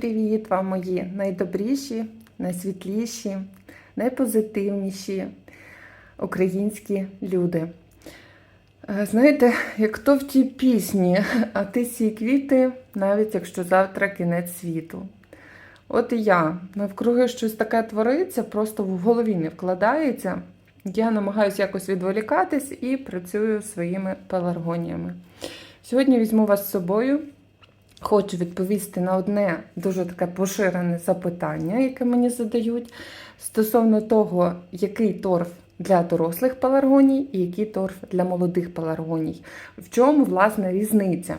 Привіт вам, мої найдобріші, найсвітліші, найпозитивніші українські люди. Е, Знаєте, як то в тій пісні, а ти сій квіти, навіть якщо завтра кінець світу. От і я навкруги щось таке твориться, просто в голові не вкладається. Я намагаюся якось відволікатись і працюю своїми пеларгоніями. Сьогодні візьму вас з собою. Хочу відповісти на одне дуже таке поширене запитання, яке мені задають, стосовно того, який торф для дорослих пеларгоній і який торф для молодих пеларгоній. В чому, власне, різниця?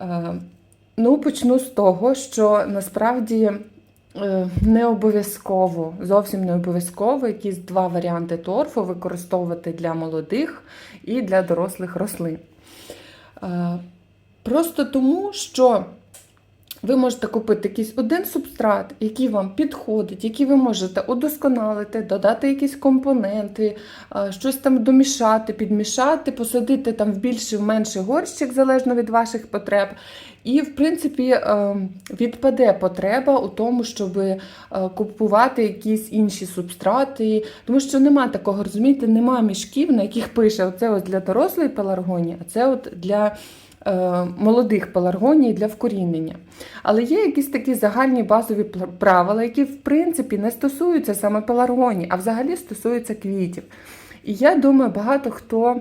Е, Ну, почну з того, що насправді е, не обов'язково, зовсім не обов'язково якісь два варіанти торфу використовувати для молодих і для дорослих рослин. Е, Просто тому, що ви можете купити якийсь один субстрат, який вам підходить, який ви можете удосконалити, додати якісь компоненти, щось там домішати, підмішати, посадити там в більший, в менший горщик, залежно від ваших потреб. І, в принципі, е, відпаде потреба у тому, щоб е, купувати якісь інші субстрати, тому що нема такого, розумієте, нема мішків, на яких пише оце ось для дорослої пеларгонії, а це от для молодих пеларгоній для вкорінення. Але є якісь такі загальні базові правила, які в принципі не стосуються саме пеларгоній, а взагалі стосуються квітів. І я думаю, багато хто.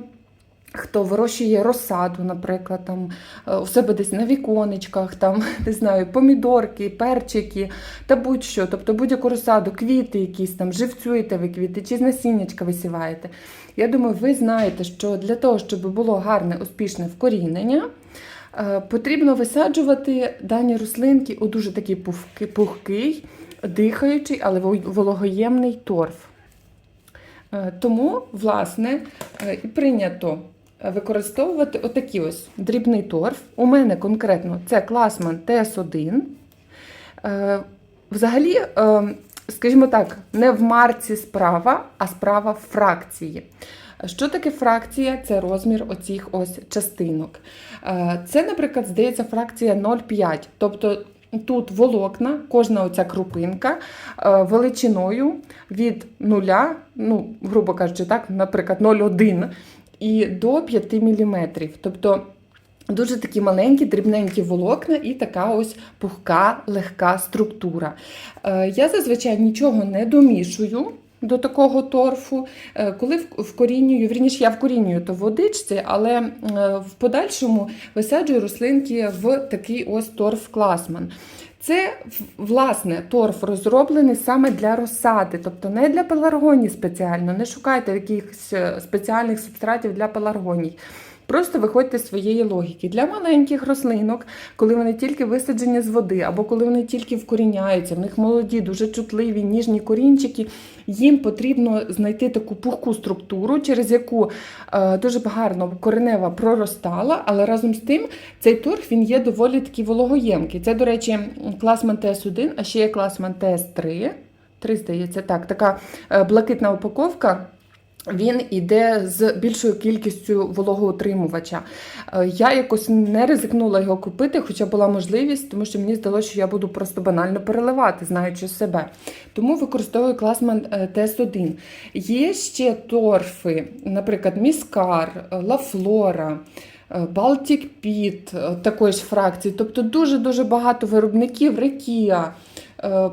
Хто вирощує розсаду, наприклад, там е, у себе десь на віконечках, там не знаю, помідорки, перчики та будь-що, тобто будь-яку розсаду, квіти якісь там, живцюєте ви квіти чи з насіннячка висіваєте. Я думаю, ви знаєте, що для того, щоб було гарне, успішне вкорінення, е, потрібно висаджувати дані рослинки у дуже такий пухкий, дихаючий, але вологоємний торф. Е, Тому, власне, і прийнято використовувати отакий ось дрібний торф. У мене конкретно це класман ТС1. Е, Взагалі, е, скажімо так, не в марці справа, а справа фракції. Що таке фракція? Це розмір оцих ось частинок. Е, Це, наприклад, здається, фракція 0,5. Тобто тут волокна, кожна оця крупинка величиною від 0, ну, грубо кажучи, так, наприклад, 0,1 і до 5 мм. Тобто Дуже такі маленькі, дрібненькі волокна і така ось пухка, легка структура. Е, Я зазвичай нічого не домішую до такого торфу. Е, Коли вкорінюю, вірніше, я вкорінюю то водичці, але е, в подальшому висаджую рослинки в такий ось торф класман. Це власне торф розроблений саме для розсади, тобто не для пеларгоній спеціально. Не шукайте якихось е, спеціальних субстратів для пеларгоній. Просто виходьте з своєї логіки. Для маленьких рослинок, коли вони тільки висаджені з води, або коли вони тільки вкоріняються, в них молоді, дуже чутливі, ніжні корінчики, їм потрібно знайти таку пухку структуру, через яку е, дуже гарно коренева проростала, але разом з тим цей торф він є доволі такий вологоємкий. Це, до речі, класман ТС1, а ще є класман ТС3. Три, здається, так, така е, блакитна упаковка. Він іде з більшою кількістю вологоутримувача. Е, Я якось не ризикнула його купити, хоча була можливість, тому що мені здалося, що я буду просто банально переливати, знаючи себе. Тому використовую класман е, ТС1. Є ще торфи, наприклад, Міскар, е, Лафлора. Pit, е, такої ж фракції, тобто дуже-дуже багато виробників, Рекія,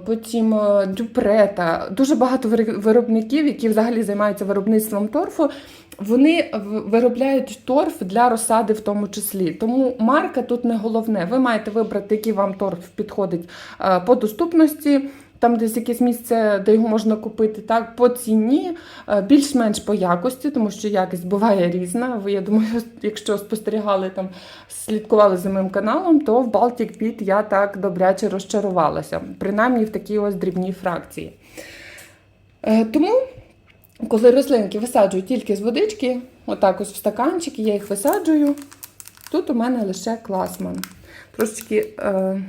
потім е, Дюпрета, дуже багато виробників, які взагалі займаються виробництвом торфу. Вони виробляють торф для розсади в тому числі. Тому марка тут не головне. Ви маєте вибрати, який вам торф підходить е, по доступності. Там десь якесь місце, де його можна купити, так, по ціні, е, більш-менш по якості, тому що якість буває різна. Ви, я думаю, якщо спостерігали там, слідкували за моїм каналом, то в Baltic Pit я так добряче розчарувалася, принаймні в такій ось дрібній фракції. Е, Тому, коли рослинки висаджую тільки з водички, отак ось в стаканчики, я їх висаджую. Тут у мене лише класман. Трошечки е,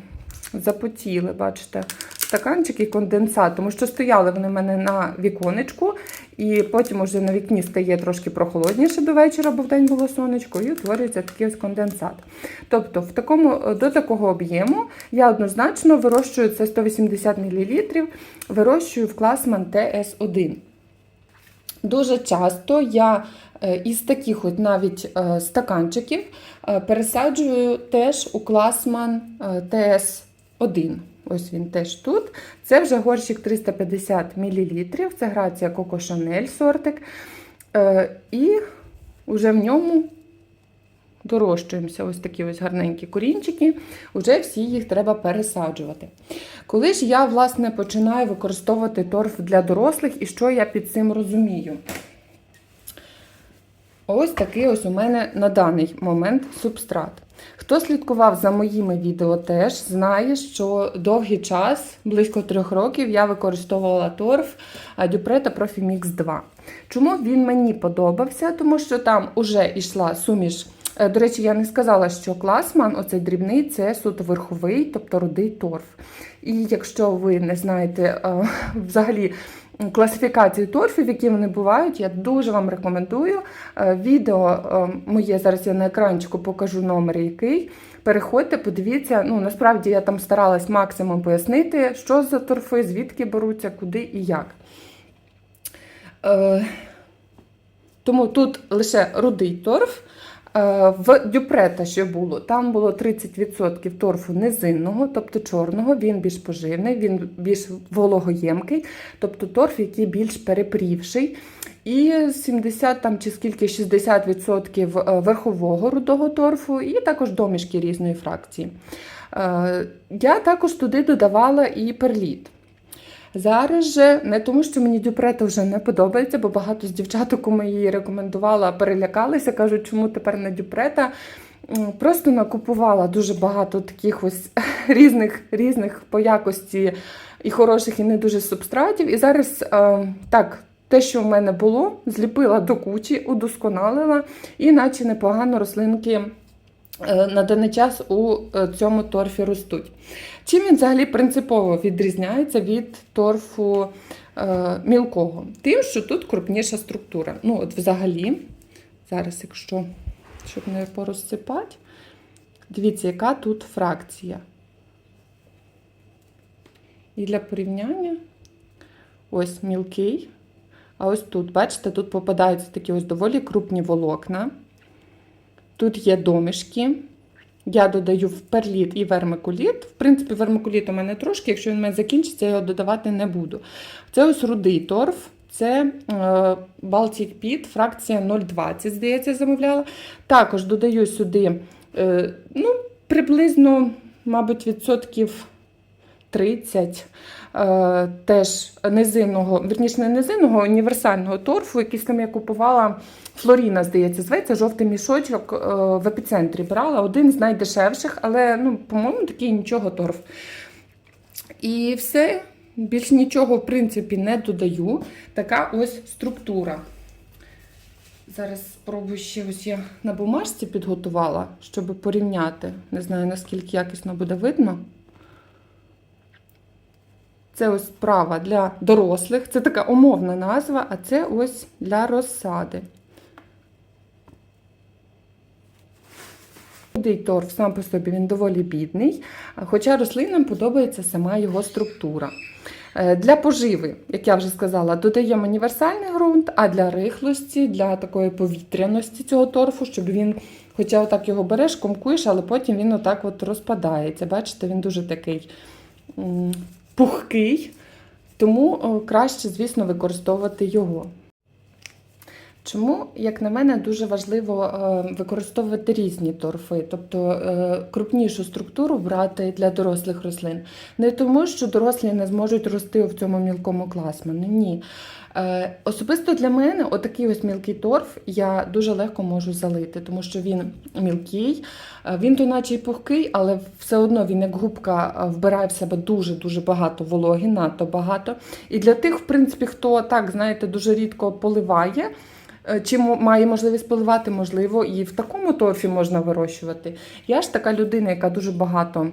запотіли, бачите, стаканчик і конденсат, тому що стояли вони в мене на віконечку, І потім уже на вікні стає трошки прохолодніше до вечора, бо в день було сонечко, і утворюється такий ось конденсат. Тобто, в такому, до такого об'єму я однозначно вирощую це 180 мл, вирощую в класман ТС1. Дуже часто я е, із таких от навіть е, стаканчиків е, пересаджую теж у класман е, ТС1. Ось він теж тут. Це вже горщик 350 мл. Це грація Коко Шанель сортик. Е, І вже в ньому дорощуємося. Ось такі ось гарненькі корінчики. Уже всі їх треба пересаджувати. Коли ж я, власне, починаю використовувати торф для дорослих, і що я під цим розумію? Ось такий ось у мене на даний момент субстрат. Хто слідкував за моїми відео, теж знає, що довгий час, близько трьох років, я використовувала торф Дюпрета Profimix 2. Чому він мені подобався? Тому що там вже йшла суміш. Е, До речі, я не сказала, що класман, оцей дрібний, це суто верховий, тобто рудий торф. І якщо ви не знаєте е, взагалі класифікації торфів, які вони бувають, я дуже вам рекомендую. Е, Відео е, моє зараз я на екранчику покажу номер який. Переходьте, подивіться. Ну, насправді я там старалась максимум пояснити, що за торфи, звідки беруться, куди і як. Е, Тому тут лише рудий торф. Е, В дюпрета, що було, там було 30% торфу низинного, тобто чорного, він більш поживний, він більш вологоємкий, тобто торф, який більш перепрівший. І 70 там чи скільки 60% верхового рудого торфу, і також домішки різної фракції. Е, Я також туди додавала і перліт. Зараз же не тому, що мені дюпрета вже не подобається, бо багато з дівчаток, кому її рекомендувала, перелякалися, кажуть, чому тепер не дюпрета. Просто накупувала дуже багато таких ось різних, різних по якості і хороших, і не дуже субстратів. І зараз е, так, те, що в мене було, зліпила до кучі, удосконалила, і наче непогано рослинки е, на даний час у е, цьому торфі ростуть. Чим він взагалі принципово відрізняється від торфу е, мілкого? Тим, що тут крупніша структура. Ну, от взагалі, зараз, якщо щоб не порозсипати, дивіться, яка тут фракція. І для порівняння ось мілкий. А ось тут, бачите, тут попадаються такі ось доволі крупні волокна. Тут є домішки. Я додаю в перліт і вермикуліт. В принципі, вермикуліт у мене трошки, якщо він у мене закінчиться, я його додавати не буду. Це ось рудий торф, це е, Baltic Pit, фракція 0,20, здається, замовляла. Також додаю сюди е, ну, приблизно, мабуть, відсотків 30 е, теж низинного, верніше не низинного, універсального торфу, якийсь там я купувала. Флоріна, здається, зветься, жовтий мішочок е, в епіцентрі брала. Один з найдешевших, але, ну, по-моєму, такий нічого торф. І все, більш нічого, в принципі, не додаю. Така ось структура. Зараз спробую ще ось я на бумажці підготувала, щоб порівняти. Не знаю, наскільки якісно буде видно. Це ось справа для дорослих, це така умовна назва, а це ось для розсади. Рудий торф сам по собі він доволі бідний, хоча рослинам подобається сама його структура. Е, Для поживи, як я вже сказала, додаємо універсальний ґрунт, а для рихлості, для такої повітряності цього торфу, щоб він, хоча отак його береш, комкуєш, але потім він отак от розпадається. Бачите, він дуже такий пухкий, тому краще, звісно, використовувати його. Чому, як на мене, дуже важливо е, використовувати різні торфи, тобто е, крупнішу структуру брати для дорослих рослин. Не тому, що дорослі не зможуть рости в цьому мілкому класмані. Ні. Е, Особисто для мене отакий ось мілкий торф я дуже легко можу залити, тому що він мілкий, е, він то наче й пухкий, але все одно він як губка е, вбирає в себе дуже-дуже багато вологи, надто багато. І для тих, в принципі, хто так, знаєте, дуже рідко поливає. Чи має можливість поливати, можливо, і в такому торфі можна вирощувати. Я ж така людина, яка дуже багато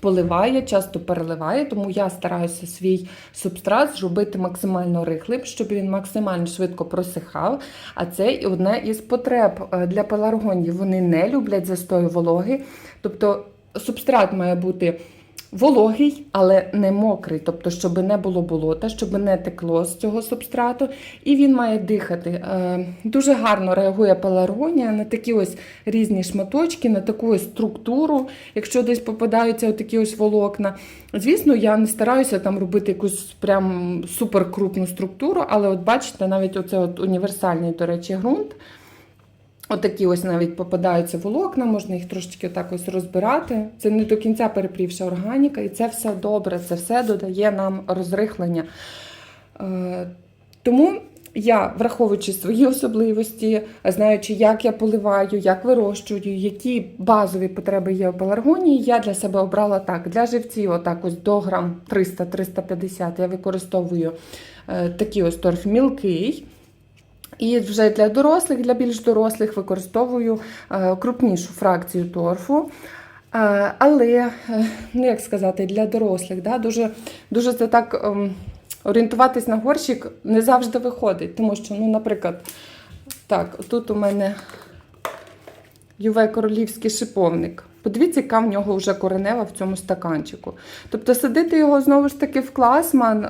поливає, часто переливає, тому я стараюся свій субстрат зробити максимально рихлим, щоб він максимально швидко просихав. А це і одне із потреб е, для пеларгонів. Вони не люблять застою вологи. Тобто субстрат має бути вологий, але не мокрий, тобто, щоб не було болота, щоб не текло з цього субстрату, і він має дихати. Е, Дуже гарно реагує пеларгонія на такі ось різні шматочки, на таку ось структуру, якщо десь попадаються такі ось волокна. Звісно, я не стараюся там робити якусь прям суперкрупну структуру, але от бачите, навіть оце от універсальний, до речі, ґрунт. Отакі ось навіть попадаються волокна, можна їх трошечки так ось розбирати. Це не до кінця перепрівша органіка, і це все добре, це все додає нам розрихлення. Е, Тому я, враховуючи свої особливості, знаючи, як я поливаю, як вирощую, які базові потреби є у пеларгонії, я для себе обрала так. Для живців, отак ось до грам 300-350 я використовую е, такий ось торф мілкий. І вже для дорослих, для більш дорослих використовую е, крупнішу фракцію торфу. Е, Але, е, ну як сказати, для дорослих да, дуже, дуже це так ем, орієнтуватись на горщик не завжди виходить. Тому що, ну, наприклад, так, тут у мене юве королівський шиповник. Подивіться, яка в нього вже коренева в цьому стаканчику. Тобто садити його знову ж таки в класман.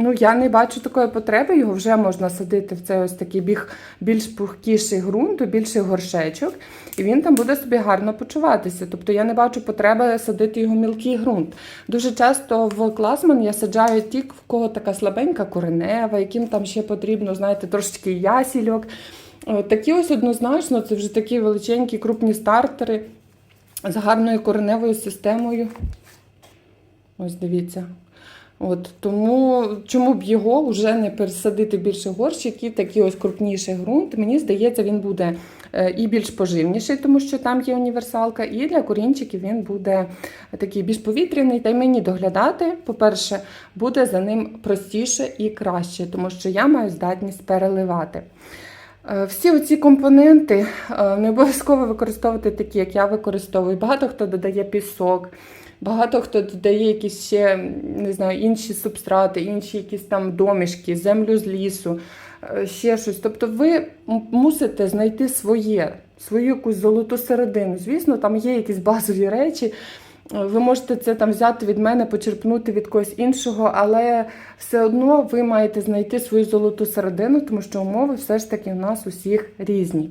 Ну, я не бачу такої потреби, його вже можна садити в цей ось такий біг, більш пухкіший ґрунт, більший горшечок, і він там буде собі гарно почуватися. Тобто я не бачу потреби садити його мілкий ґрунт. Дуже часто в класман я саджаю ті, в кого така слабенька коренева, яким там ще потрібно, знаєте, трошечки ясільок. Такі ось однозначно, це вже такі величенькі крупні стартери з гарною кореневою системою. Ось дивіться. От, тому чому б його вже не пересадити більше горщиків, такий ось крупніший ґрунт, мені здається, він буде е, і більш поживніший, тому що там є універсалка, і для корінчиків він буде такий більш повітряний. Та й мені доглядати, по-перше, буде за ним простіше і краще, тому що я маю здатність переливати. Е, Всі оці компоненти е, не обов'язково використовувати такі, як я використовую. Багато хто додає пісок. Багато хто додає якісь ще не знаю, інші субстрати, інші якісь там домішки, землю з лісу, е, ще щось. Тобто ви мусите знайти своє, свою якусь золоту середину. Звісно, там є якісь базові речі. Ви можете це там взяти від мене, почерпнути від когось іншого, але все одно ви маєте знайти свою золоту середину, тому що умови все ж таки у нас усіх різні.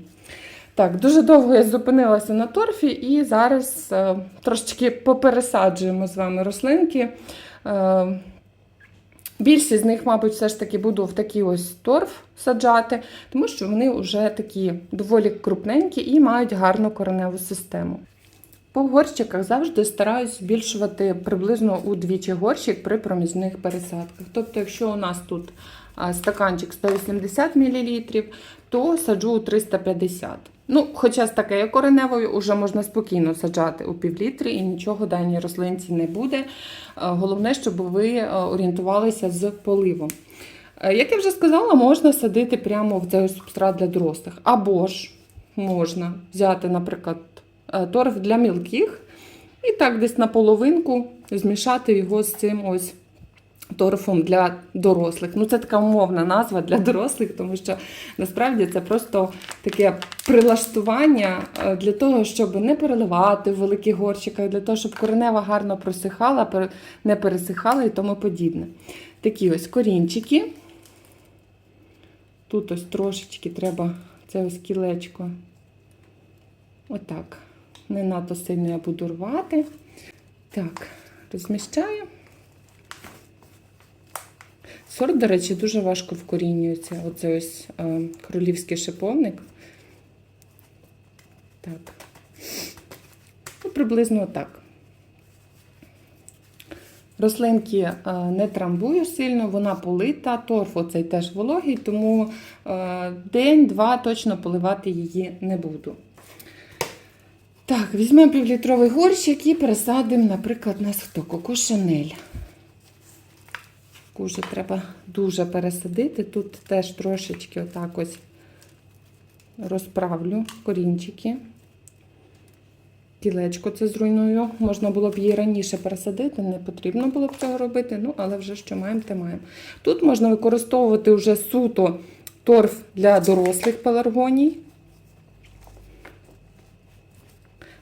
Так, дуже довго я зупинилася на торфі, і зараз е, трошечки попересаджуємо з вами рослинки. Е, більшість з них, мабуть, все ж таки буду в такий ось торф саджати, тому що вони вже такі доволі крупненькі і мають гарну кореневу систему. По горщиках завжди стараюсь збільшувати приблизно удвічі горщик при проміжних пересадках. Тобто, якщо у нас тут стаканчик 180 мл, то саджу у 350 Ну, хоча з такою кореневою вже можна спокійно саджати у півлітрі і нічого даній рослинці не буде. Е, Головне, щоб ви е, орієнтувалися з поливом. Е, Як я вже сказала, можна садити прямо в цей субстрат для дорослих. Або ж можна взяти, наприклад, торф для мілких і так десь на половинку змішати його з цим ось торфом для дорослих. Ну, це така умовна назва для дорослих, тому що насправді це просто таке прилаштування е, для того, щоб не переливати в великих горщиках, для того, щоб коренева гарно просихала, не пересихала і тому подібне. Такі ось корінчики. Тут ось трошечки треба це ось кілечко. Отак. Не надто сильно я буду рвати. Так, розміщаю. Сорт, до речі, дуже важко вкорінюється. Оце ось е, королівський шиповник. Так. Ну, приблизно так. Рослинки е, не трамбую сильно, вона полита, торф оцей теж вологий, тому е, день-два точно поливати її не буду. Так, візьмемо півлітровий горщик і пересадимо, наприклад, нас хто? Коко Вже треба дуже пересадити. Тут теж трошечки отак ось розправлю корінчики. кілечко це зруйную. Можна було б її раніше пересадити, не потрібно було б цього робити, ну але вже що маємо, те маємо. Тут можна використовувати вже суто торф для дорослих пеларгоній.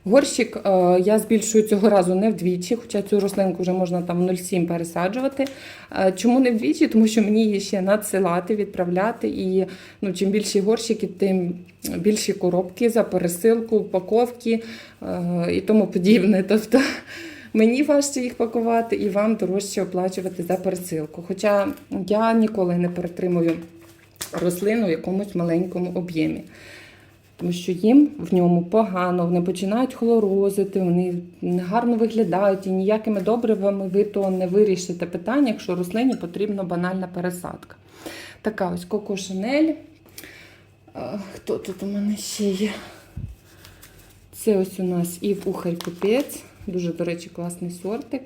Горщик е, я збільшую цього разу не вдвічі, хоча цю рослинку вже можна там 0,7 пересаджувати. Е, чому не вдвічі? Тому що мені її ще надсилати, відправляти. І ну, чим більші горщики, тим більші коробки за пересилку, упаковки е, і тому подібне. Тобто мені важче їх пакувати і вам дорожче оплачувати за пересилку. Хоча я ніколи не перетримую рослину в якомусь маленькому об'ємі. Тому що їм в ньому погано, вони починають хлорозити, вони негарно виглядають і ніякими добривами ви то не вирішите питання, якщо рослині потрібна банальна пересадка. Така ось Коко Шанель. Хто тут у мене ще є? Це ось у нас Ів Ухарь Купець. Дуже, до речі, класний сортик.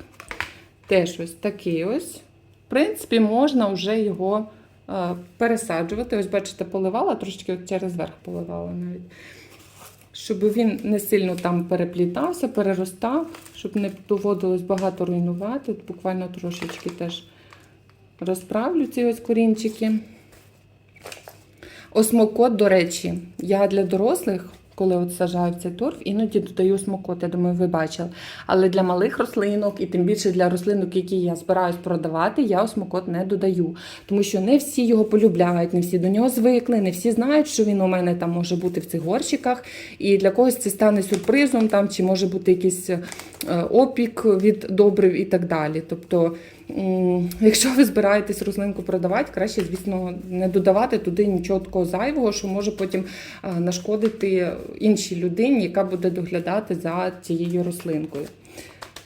Теж ось такий ось. В принципі, можна вже його пересаджувати. Ось, бачите, поливала, трошечки от через верх поливала навіть. Щоб він не сильно там переплітався, переростав, щоб не доводилось багато руйнувати. От буквально трошечки теж розправлю ці ось корінчики. Осмокот, до речі, я для дорослих, коли от сажаю в цей торф, іноді додаю осмокот, я думаю, ви бачили. Але для малих рослинок, і тим більше для рослинок, які я збираюсь продавати, я осмокот не додаю. Тому що не всі його полюбляють, не всі до нього звикли, не всі знають, що він у мене там може бути в цих горщиках. І для когось це стане сюрпризом, там, чи може бути якийсь е, опік від добрив і так далі. Тобто, якщо ви збираєтесь рослинку продавати, краще, звісно, не додавати туди нічого такого зайвого, що може потім нашкодити іншій людині, яка буде доглядати за цією рослинкою.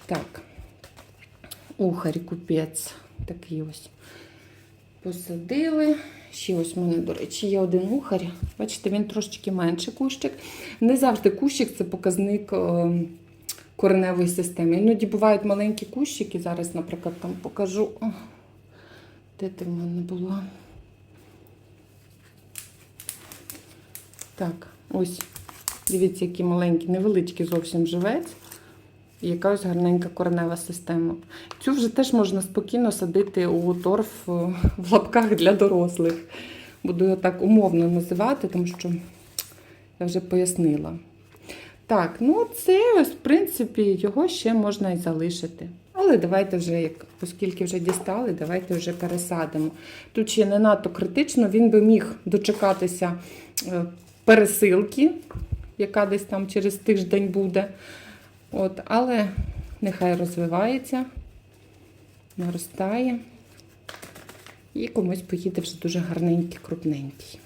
Так, ухарь купець. Такий ось посадили. Ще ось у мене, до речі, є один ухар. Бачите, він трошечки менший кущик. Не завжди кущик це показник е, кореневої системи. Іноді бувають маленькі кущики. Зараз, наприклад, там покажу. Де ти в мене була? Так, ось. Дивіться, який маленький, невеличкий зовсім живець. І яка ось гарненька коренева система. Цю вже теж можна спокійно садити у торф е, в лапках для дорослих. Буду його так умовно називати, тому що я вже пояснила. Так, ну це ось, в принципі, його ще можна і залишити. Але давайте вже, як, оскільки вже дістали, давайте вже пересадимо. Тут ще не надто критично, він би міг дочекатися е, пересилки, яка десь там через тиждень буде. От, але нехай розвивається, наростає. І комусь поїде вже дуже гарненький, крупненький.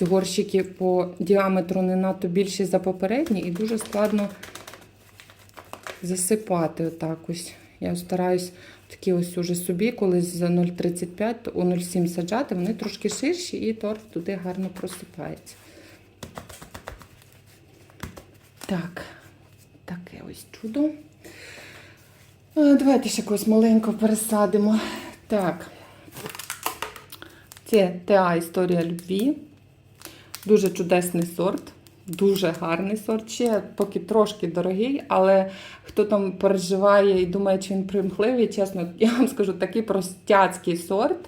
Горщики по діаметру не надто більші за попередні, і дуже складно засипати отак ось. Я стараюсь такі ось уже собі, коли з 0,35 у 0,7 саджати, вони трошки ширші і торф туди гарно просипається. Так, таке ось чудо. Давайте ще когось маленько пересадимо. Так. Це ТА Історія любві. Дуже чудесний сорт, дуже гарний сорт. Ще поки трошки дорогий, але хто там переживає і думає, чи він примхливий, чесно, я вам скажу, такий простяцький сорт.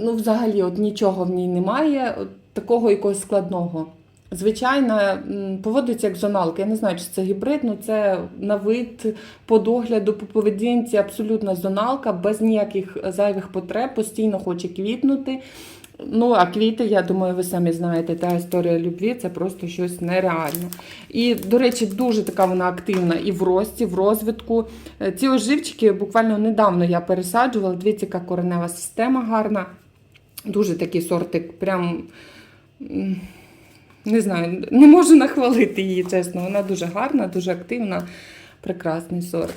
Ну, взагалі, от нічого в ній немає, от такого якогось складного. Звичайно, поводиться як зоналка. Я не знаю, чи це гібрид, але це на вид, по догляду, по поведінці абсолютно зоналка, без ніяких зайвих потреб, постійно хоче квітнути. Ну, а квіти, я думаю, ви самі знаєте, та історія любві це просто щось нереальне. І, до речі, дуже така вона активна і в рості, в розвитку. Е, Ці оживчики буквально недавно я пересаджувала. Дивіться, яка коренева система гарна. Дуже такий сортик, прям. Не знаю, не можу нахвалити її, чесно. Вона дуже гарна, дуже активна, прекрасний сорт.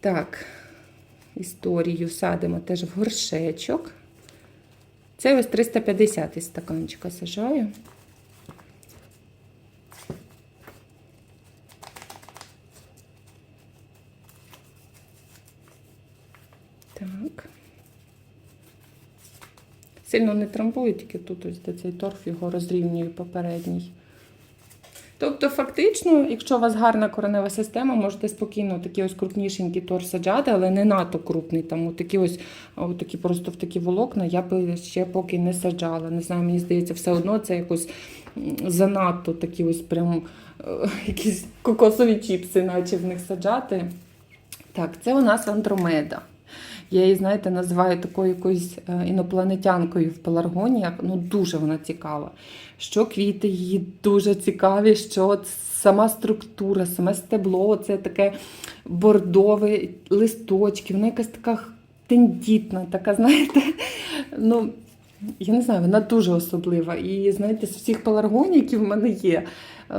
Так, історію садимо теж в горшечок. Це ось 350 із стаканчика сажаю. Так. Сильно не трамбую, тільки тут ось де цей торф його розрівнюю попередній. Тобто, фактично, якщо у вас гарна коренева система, можете спокійно такий ось крупнішенький тор саджати, але не надто крупний. Там такі ось такі просто в такі волокна я би ще поки не саджала. Не знаю, мені здається, все одно це якось занадто такі ось прям е, якісь кокосові чіпси, наче в них саджати. Так, це у нас андромеда. Я її, знаєте, називаю такою якоюсь е, інопланетянкою в пеларгоніях. Ну, дуже вона цікава. Що квіти її дуже цікаві, що сама структура, саме стебло, це таке бордове листочки, вона якась така тендітна, така, знаєте, ну. Я не знаю, вона дуже особлива. І знаєте, з всіх пеларгоній, які в мене є, е,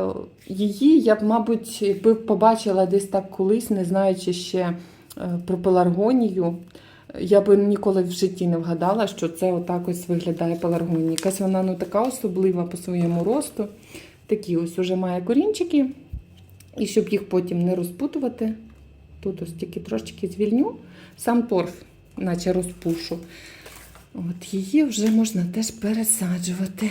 її я б, мабуть, якби побачила десь так колись, не знаючи ще про пеларгонію, я би ніколи в житті не вгадала, що це отак ось виглядає пеларгонія. Якась вона ну, така особлива по своєму росту. Такі ось уже має корінчики. І щоб їх потім не розпутувати, тут ось тільки трошечки звільню, сам торф, наче розпушу. От її вже можна теж пересаджувати.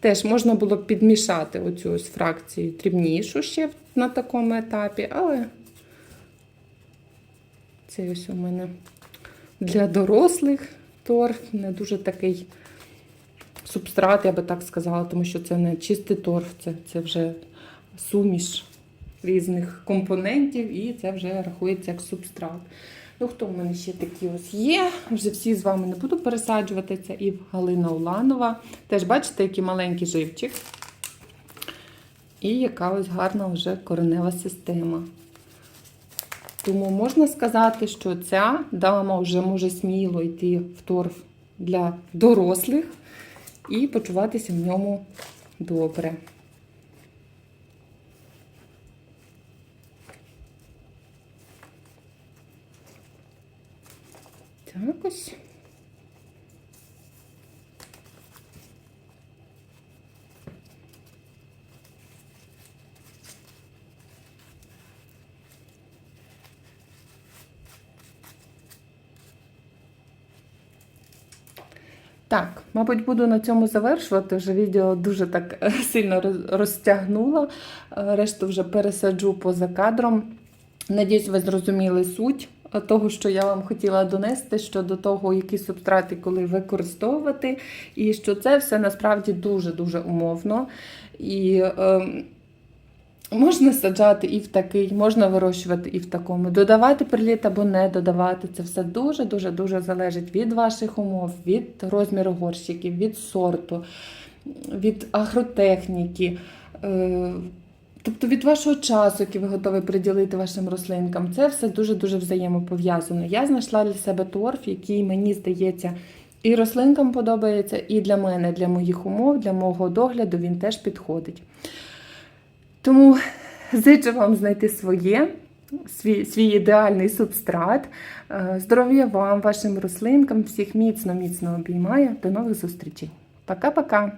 Теж можна було б підмішати оцю ось фракцію дрібнішу ще на такому етапі, але це ось у мене для дорослих торф, не дуже такий субстрат, я би так сказала, тому що це не чистий торф, це, це вже суміш різних компонентів, і це вже рахується як субстрат. Ну, хто в мене ще такі ось є? Вже всі з вами не буду пересаджувати. Це і Галина Уланова. Теж бачите, який маленький живчик. І яка ось гарна вже коренева система. Тому можна сказати, що ця дама вже може сміло йти в торф для дорослих і почуватися в ньому добре. Так ось. Так, мабуть, буду на цьому завершувати. Вже відео дуже так е, сильно роз- розтягнула. Е, Решту вже пересаджу поза кадром. Надіюсь, ви зрозуміли суть того, що я вам хотіла донести щодо того, які субстрати коли використовувати, і що це все насправді дуже-дуже умовно. І е, можна саджати і в такий, можна вирощувати і в такому. Додавати приліт або не додавати. Це все дуже-дуже дуже залежить від ваших умов, від розміру горщиків, від сорту, від агротехніки. Е, Тобто від вашого часу, який ви готові приділити вашим рослинкам, це все дуже-дуже взаємопов'язано. Я знайшла для себе торф, який мені здається і рослинкам подобається, і для мене, для моїх умов, для мого догляду він теж підходить. Тому зичу вам знайти своє, свій, свій ідеальний субстрат. Е, Здоров'я вам, вашим рослинкам, всіх міцно-міцно обіймаю. До нових зустрічей. Пока-пока!